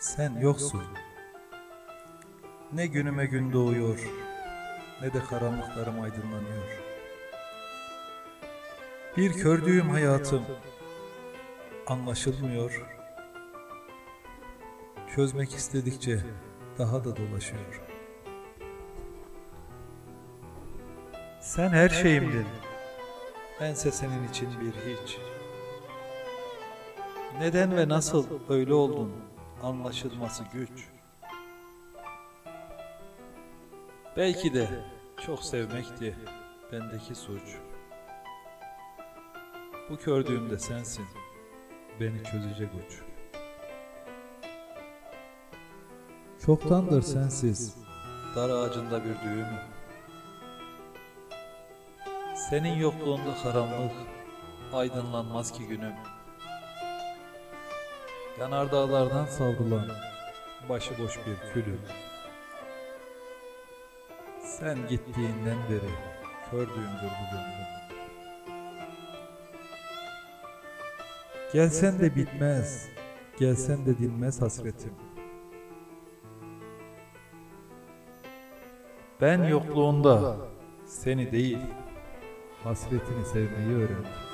Sen yoksun. Ne günüme gün doğuyor, ne de karanlıklarım aydınlanıyor. Bir kördüğüm hayatım anlaşılmıyor. Çözmek istedikçe daha da dolaşıyor. Sen her şeyimdin. Bense senin için bir hiç. Neden ve nasıl öyle oldun anlaşılması güç. Belki de çok sevmekti bendeki suç. Bu kördüğümde sensin, beni çözecek uç. Çoktandır sensiz, dar ağacında bir düğümüm. Senin yokluğunda karanlık, aydınlanmaz ki günüm. Yanardağlardan savrulan, başıboş bir külüm. Sen gittiğinden beri kördüğümdür bu gönlüm. Gelsen de bitmez, gelsen de dinmez hasretim. Ben yokluğunda seni değil, hasretini sevmeyi öğrendim.